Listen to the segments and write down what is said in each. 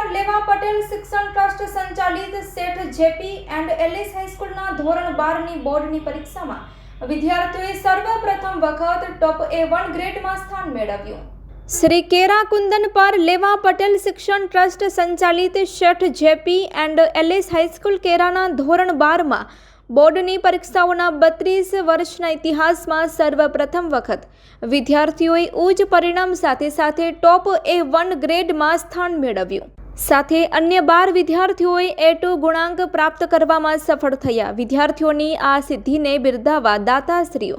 પર લેવા પટેલ શિક્ષણ ટ્રસ્ટ સંચાલિત શેઠ જેપી એન્ડ એલિસ હાઈસ્કૂલના ધોરણ બારની બોર્ડની પરીક્ષામાં વિદ્યાર્થીઓએ સર્વપ્રથમ વખત ટોપ એ વન ગ્રેડમાં સ્થાન મેળવ્યું. શ્રી કેરા કુંદન પર લેવા પટેલ શિક્ષણ ટ્રસ્ટ સંચાલિત શેઠ JP and Ellis high school કેરાના ધોરણ બારમાં બોર્ડની પરીક્ષાઓના બત્રીસ વર્ષના ઇતિહાસમાં સર્વપ્રથમ વખત વિદ્યાર્થીઓએ ઉચ્ચ પરિણામ સાથે સાથે ટોપ એ વન ગ્રેડમાં સ્થાન મેળવ્યું. સાથે અન્ય બાર વિદ્યાર્થીઓએ એ ગુણાંક પ્રાપ્ત કરવામાં સફળ થયા. વિદ્યાર્થીઓની આ સિદ્ધિને બિરદાવવા દાતાશ્રીઓ,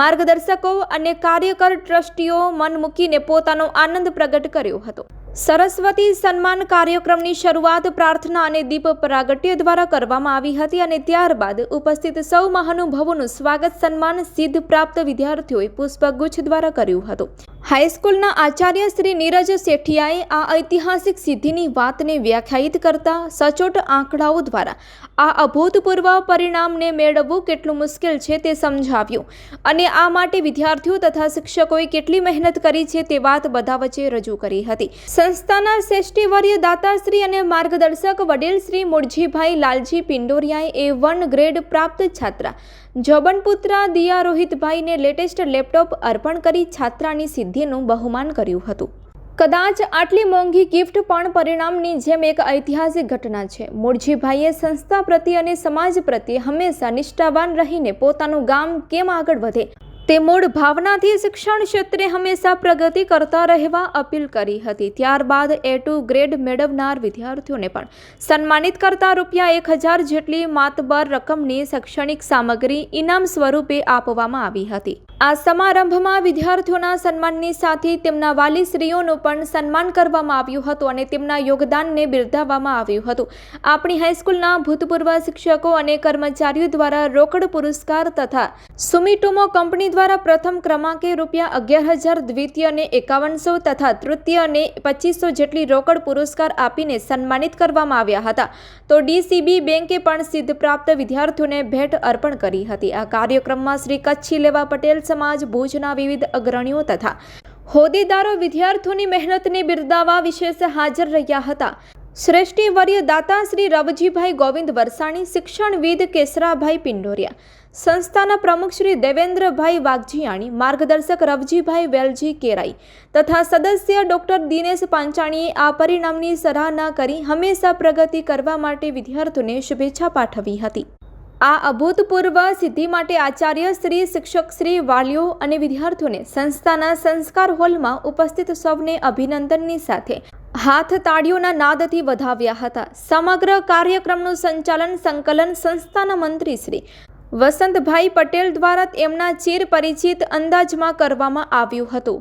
માર્ગદર્શકો અને કાર્યકર ટ્રસ્ટીઓ મન મૂકીને પોતાનો આનંદ પ્રગટ કર્યો હતો. સરસ્વતી સન્માન કાર્યક્રમની શરૂઆત પ્રાર્થના અને દીપ પ્રાગટ્ય દ્વારા કરવામાં આવી હતી અને ત્યારબાદ ઉપસ્થિત સૌ મહાનુભાવોનું સ્વાગત સન્માન સિદ્ધ પ્રાપ્ત વિદ્યાર્થીઓએ પુષ્પગુચ્છ દ્વારા કર્યું હતું. હાઈસ્કૂલના આચાર્ય શ્રી નીરજ શેઠિયાએ આ ઐતિહાસિક સિદ્ધિની વાતને વ્યાખ્યાયિત કરતા સચોટ આંકડાઓ દ્વારા આ અભૂતપૂર્વ પરિણામને મેળવવું કેટલું મુશ્કેલ છે તે સમજાવ્યું. અને આ માટે વિદ્યાર્થીઓ તથા શિક્ષકોએ કેટલી મહેનત કરી છે તે વાત બધા વચ્ચે રજૂ કરી હતી. સંસ્થાના શ્રેષ્ઠીવર્ય દાતાશ્રી અને માર્ગદર્શક વડીલ શ્રી મુરજીભાઈ લાલજી પિંડોરિયાએ એ વન ગ્રેડ પ્રાપ્ત છાત્રા જોબનપુત્રા દિયા રોહિતભાઈને લેટેસ્ટ લેપટોપ અર્પણ કરી છાત્રાની સિદ્ધિનું બહુમાન કર્યું હતું. કદાચ આટલી મોંઘી ગિફ્ટ પણ પરિણામની જેમ એક ઐતિહાસિક ઘટના છે. મૂળજીભાઈએ સંસ્થા પ્રત્યે અને સમાજ પ્રત્યે હંમેશા નિષ્ઠાવાન રહીને પોતાનું ગામ કેમ આગળ વધે? તે મૂળ ભાવનાથી શિક્ષણ ક્ષેત્રે હંમેશા પ્રગતિ કરતા રહેવા અપીલ કરી હતી. ત્યારબાદ એ ટુ ગ્રેડ મેળવનાર વિદ્યાર્થીઓને પણ સન્માનિત કરતા રૂપિયા એક હજાર જેટલી માતબર રકમની શૈક્ષણિક સામગ્રી ઇનામ સ્વરૂપે આપવામાં આવી હતી. આ સમારંભમાં વિદ્યાર્થીઓના સન્માનની સાથે તેમના વાલીશ્રીઓનું પણ સન્માન કરવામાં આવ્યું હતું અને તેમના યોગદાનને બિરદાવવામાં આવ્યું હતું. આપણી હાઈસ્કૂલના ભૂતપૂર્વ શિક્ષકો અને કર્મચારીઓ દ્વારા રોકડ પુરસ્કાર તથા સુમિટોમો કંપની દ્વારા પ્રથમ ક્રમાંકે રૂપિયા અગિયાર હજાર દ્વિતીયને એકાવનસો તથા તૃતીયને પચીસો જેટલી રોકડ પુરસ્કાર આપીને સન્માનિત કરવામાં આવ્યા હતા. તો ડીસીબી બેંકે પણ સિદ્ધ પ્રાપ્ત વિદ્યાર્થીઓને ભેટ અર્પણ કરી હતી. આ કાર્યક્રમમાં શ્રી કચ્છી લેવા પટેલ સમાજ, ભુજના વિવિધ અગ્રણીઓ તથા હોદ્દેદારો વિદ્યાર્થીઓની મહેનતને બિરદાવવા વિશેષ હાજર રહ્યા હતા. શ્રેષ્ઠી વર્ય દાતા શ્રી રવજીભાઈ ગોવિંદ વરસાણી, શિક્ષણવિદ કેસરાભાઈ પિંડોરિયા, સંસ્થાના પ્રમુખ શ્રી દેવેન્દ્રભાઈ વાઘજીયાણી, માર્ગદર્શક રવજીભાઈ વેલજી કેરાઈ તથા સદસ્ય ડોક્ટર દિનેશ પાંચાણીએ આ પરિણામની સરાહના કરી હંમેશા પ્રગતિ કરવા માટે વિદ્યાર્થીઓને શુભેચ્છા પાઠવી હતી. આ અભૂતપૂર્વ સિદ્ધિ માટે આચાર્ય શ્રી, શિક્ષક શ્રી વાલીઓ અને વિદ્યાર્થીઓને સંસ્થાના સંસ્કાર હોલમાં ઉપસ્થિત સૌને અભિનંદનની સાથે હાથ તાળીઓના નાદથી વધાવ્યા હતા. સમગ્ર કાર્યક્રમનું સંચાલન સંકલન સંસ્થાના મંત્રી શ્રી વસંતભાઈ પટેલ દ્વારા એમના ચિર પરિચિત અંદાજમાં કરવામાં આવ્યું હતું.